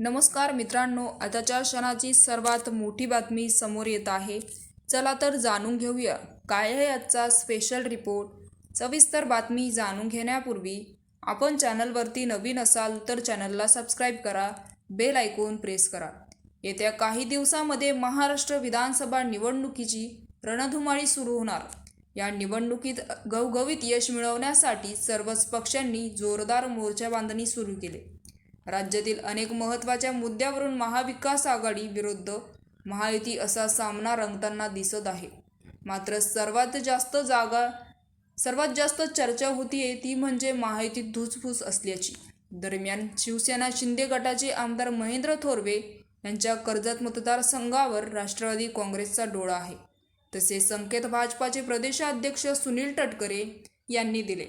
नमस्कार मित्रांनो आताच्या क्षणाची सर्वात मोठी बातमी समोर येत आहे. चला तर जाणून घेऊया. काय आहे आजचा स्पेशल रिपोर्ट सविस्तर बातमी जाणून घेण्यापूर्वी आपण चॅनलवरती नवीन असाल तर चॅनलला सबस्क्राईब करा बेल ऐकून प्रेस करा. येत्या काही दिवसामध्ये महाराष्ट्र विधानसभा निवडणुकीची रणधुमाळी सुरू होणार. या निवडणुकीत घवघवीत यश मिळवण्यासाठी सर्वच पक्षांनी जोरदार मोर्चा बांधणी सुरू केली. राज्यातील अनेक महत्त्वाच्या मुद्द्यावरून महाविकास आघाडी विरुद्ध महायुती असा सामना रंगताना दिसत आहे. मात्र सर्वात जास्त जागा सर्वात जास्त चर्चा होतीये ती म्हणजे महायुती धुसफूस असल्याची. दरम्यान शिवसेना शिंदे गटाचे आमदार महेंद्र थोरवे यांच्या कर्जत मतदारसंघावर राष्ट्रवादी काँग्रेसचा डोळा आहे. तसे संकेत भाजपाचे प्रदेशाध्यक्ष सुनील तटकरे यांनी दिले.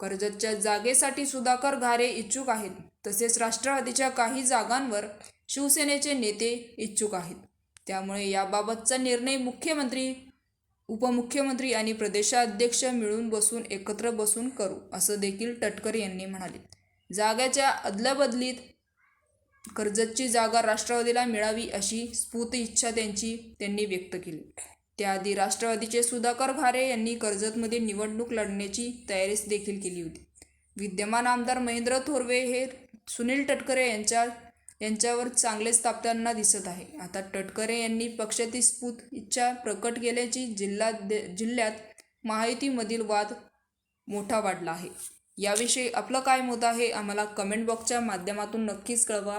कर्जतच्या जागेसाठी सुधाकर घारे इच्छुक आहेत. तसेच राष्ट्रवादीच्या काही जागांवर शिवसेनेचे नेते इच्छुक आहेत. त्यामुळे याबाबतचा निर्णय मुख्यमंत्री उपमुख्यमंत्री आणि प्रदेशाध्यक्ष मिळून बसून एकत्र बसून करू असं देखील टटकर यांनी म्हणाले. जागाच्या अदलाबदलीत कर्जतची जागा राष्ट्रवादीला मिळावी अशी स्फूर्त इच्छा त्यांची त्यांनी व्यक्त केली. त्याआधी राष्ट्रवादीचे सुधाकर भारे यांनी कर्जतमध्ये निवडणूक लढण्याची तयारी देखील केली होती. विद्यमान आमदार महेंद्र थोरवे हे सुनील तटकरे यांच्या यांच्यावर चांगलेच तापताना दिसत आहे. आता तटकरे यांनी पक्षाची स्फूत इच्छा प्रकट केल्याची जिल्हा जिल्ह्यात माहितीमधील वाद मोठा वाढला आहे. याविषयी आपलं काय मत आहे आम्हाला कमेंट बॉक्सच्या माध्यमातून नक्कीच कळवा.